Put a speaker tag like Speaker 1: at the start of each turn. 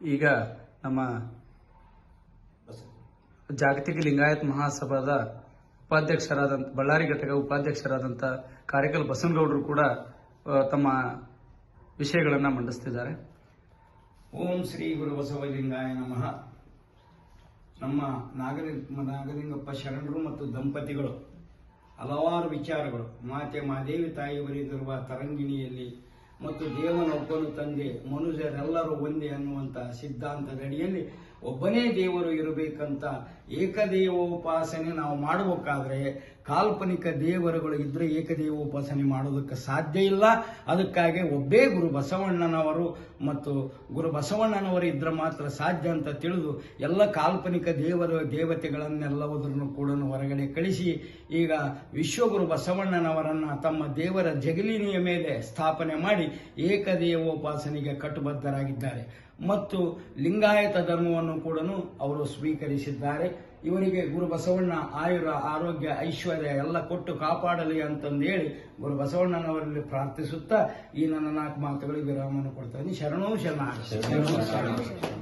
Speaker 1: ಈಗ ನಮ್ಮ ಜಾಗತಿಕ ಲಿಂಗಾಯತ್ ಮಹಾಸಭಾದ ಉಪಾಧ್ಯಕ್ಷರಾದಂಥ ಬಳ್ಳಾರಿ ಘಟಕ ಉಪಾಧ್ಯಕ್ಷರಾದಂಥ ಕಾರ್ಯಕಲ್ ಬಸನಗೌಡರು ಕೂಡ ತಮ್ಮ ವಿಷಯಗಳನ್ನು ಮಂಡಿಸ್ತಿದ್ದಾರೆ.
Speaker 2: ಓಂ ಶ್ರೀ ಗುರು ಬಸವಲಿಂಗಾಯ ನಮಃ. ನಮ್ಮ ನಾಗರಿ ನಾಗಲಿಂಗಪ್ಪ ಶರಣರು ಮತ್ತು ದಂಪತಿಗಳು, ಹಲವಾರು ವಿಚಾರಗಳು. ಮಾತೆ ಮಾದೇವಿ ತಾಯಿ ಬರೆದಿರುವ ತರಂಗಿಣಿಯಲ್ಲಿ ಮತ್ತು ದೇವನೊಬ್ಬನು ತಂದೆ, ಮನುಷ್ಯರೆಲ್ಲರೂ ಒಂದೇ ಅನ್ನುವಂಥ ಸಿದ್ಧಾಂತದಡಿಯಲ್ಲಿ ಒಬ್ಬನೇ ದೇವರು ಇರಬೇಕಂತ ಏಕದೇವೋಪಾಸನೆ ನಾವು ಮಾಡಬೇಕಾದ್ರೆ ಕಾಲ್ಪನಿಕ ದೇವರುಗಳು ಇದ್ರೆ ಏಕದೇವೋಪಾಸನೆ ಮಾಡೋದಕ್ಕೆ ಸಾಧ್ಯ ಇಲ್ಲ. ಅದಕ್ಕಾಗಿ ಒಬ್ಬೇ ಗುರು ಬಸವಣ್ಣನವರು ಮತ್ತು ಗುರು ಬಸವಣ್ಣನವರು ಇದ್ರೆ ಮಾತ್ರ ಸಾಧ್ಯ ಅಂತ ತಿಳಿದು ಎಲ್ಲ ಕಾಲ್ಪನಿಕ ದೇವರ ದೇವತೆಗಳನ್ನೆಲ್ಲವುದನ್ನು ಕೂಡ ಹೊರಗಡೆ ಕಳಿಸಿ ಈಗ ವಿಶ್ವಗುರು ಬಸವಣ್ಣನವರನ್ನ ತಮ್ಮ ದೇವರ ಜಗಲಿನಿಯ ಮೇಲೆ ಸ್ಥಾಪನೆ ಮಾಡಿ ಏಕದೇವೋಪಾಸನೆಗೆ ಕಟ್ಟುಬದ್ಧರಾಗಿದ್ದಾರೆ ಮತ್ತು ಲಿಂಗಾಯತ ಧರ್ಮವನ್ನು ಕೂಡ ಅವರು ಸ್ವೀಕರಿಸಿದ್ದಾರೆ. ಇವರಿಗೆ ಗುರು ಬಸವಣ್ಣ ಆಯುರ, ಆರೋಗ್ಯ, ಐಶ್ವರ್ಯ ಎಲ್ಲ ಕೊಟ್ಟು ಕಾಪಾಡಲಿ ಅಂತಂದೇಳಿ ಗುರು ಬಸವಣ್ಣನವರಲ್ಲಿ ಪ್ರಾರ್ಥಿಸುತ್ತಾ ಈ ನನ್ನ ನಾಲ್ಕು ಮಾತುಗಳಿಗೆ ವಿರಾಮವನ್ನು ಕೊಡ್ತಾ ಇದ್ದೀನಿ ಶರಣೋ, ಶರಣ.